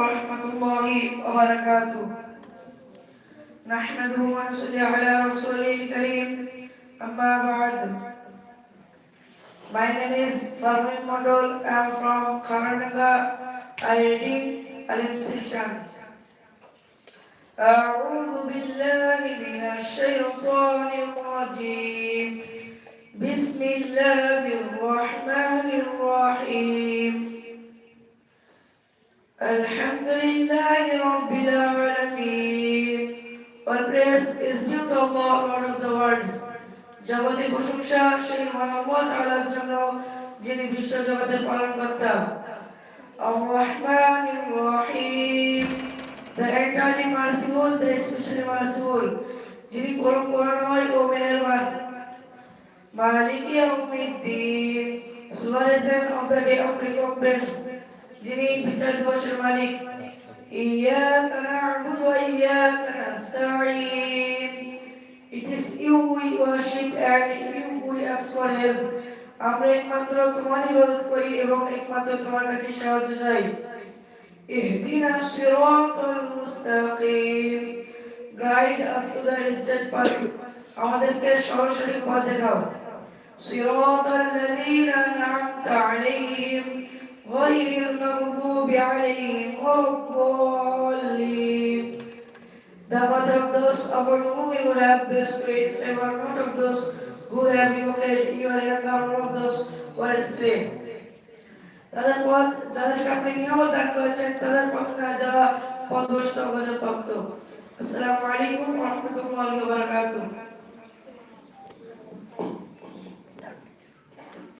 ورحمة الله وبركاته نحمده ونصلي على رسوله الكريم أما بعد My name is Farmin Mondol. I am from Karnataka. I reading Alim Session. أعوذ بالله من الشيطان الرجيم بسم الله الرحمن الحمد لله رب العالمين All praise is due to Allah, Lord of the worlds. জগতে প্রশংসা সেই মানবত আলার জন্য যিনি বিশ্ব জগতের পালন কর্তা الرحمن الرحيم the entirely merciful the especially merciful যিনি পরম করুণাময় ও মেহেরবান মালিক ইয়াউমিদ্দিন সুভারেজন of the day of recompense যিনি বিচার দিবসের মালিক إياك نعبد وإياك نستعين It is you we worship and you we ask for help. আমরা একমাত্র তোমার ইবাদত করি এবং একমাত্র তোমার কাছে সাহায্য চাই اهدنا الصراط المستقيم guide us to the straight path আমাদেরকে সরাসরি পথ দেখাও صراط الذين أنعمت عليهم غير المغضوب عليهم ولا الضالين The path of those upon whom you have bestowed favor, not of those who have evoked your anger, or of those who are astray. তাদের পথ যাদেরকে আপনি নিয়ামত দান করেছেন তাদের পথ না যারা পথভ্রষ্ট গজপ্রাপ্ত আসসালামু আলাইকুম ওয়া রাহমাতুল্লাহি ওয়া বারাকাতুহু